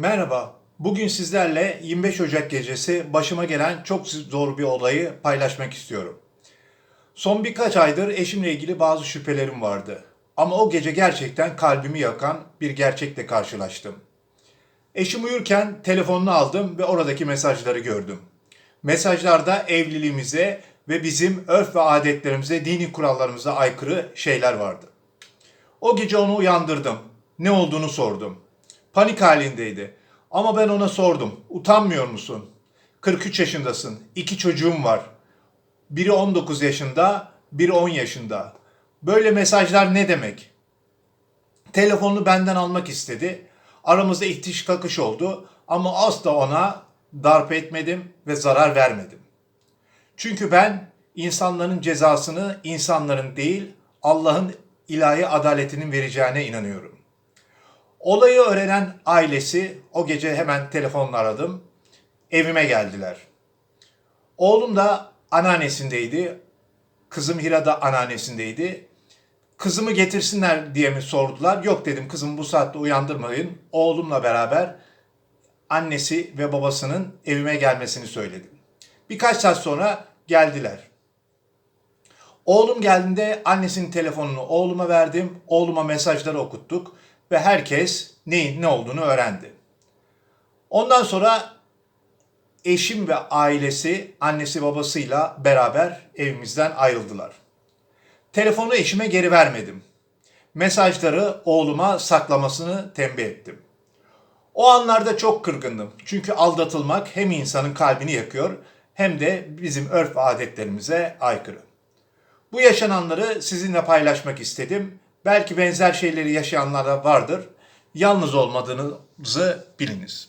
Merhaba. Bugün sizlerle 25 Ocak gecesi başıma gelen çok zor bir olayı paylaşmak istiyorum. Son birkaç aydır eşimle ilgili bazı şüphelerim vardı. Ama o gece gerçekten kalbimi yakan bir gerçekle karşılaştım. Eşim uyurken telefonunu aldım ve oradaki mesajları gördüm. Mesajlarda evliliğimize ve bizim örf ve adetlerimize, dini kurallarımıza aykırı şeyler vardı. O gece onu uyandırdım. Ne olduğunu sordum. Panik halindeydi. Ama ben ona sordum. Utanmıyor musun? 43 yaşındasın. İki çocuğum var. Biri 19 yaşında, biri 10 yaşında. Böyle mesajlar ne demek? Telefonunu benden almak istedi. Aramızda itiş kakış oldu ama asla ona darp etmedim ve zarar vermedim. Çünkü ben insanların cezasını insanların değil Allah'ın ilahi adaletinin vereceğine inanıyorum. Olayı öğrenen ailesi o gece hemen telefonla aradım. Evime geldiler. Oğlum da anneannesindeydi. Kızım Hira da anneannesindeydi. Kızımı getirsinler diye mi sordular? Yok dedim kızımı bu saatte uyandırmayın. Oğlumla beraber annesi ve babasının evime gelmesini söyledim. Birkaç saat sonra geldiler. Oğlum geldiğinde annesinin telefonunu oğluma verdim. Oğluma mesajları okuttuk ve herkes neyin ne olduğunu öğrendi. Ondan sonra eşim ve ailesi annesi babasıyla beraber evimizden ayrıldılar. Telefonu eşime geri vermedim. Mesajları oğluma saklamasını tembih ettim. O anlarda çok kırgındım. Çünkü aldatılmak hem insanın kalbini yakıyor hem de bizim örf ve adetlerimize aykırı. Bu yaşananları sizinle paylaşmak istedim. Belki benzer şeyleri yaşayanlar vardır. Yalnız olmadığınızı biliniz.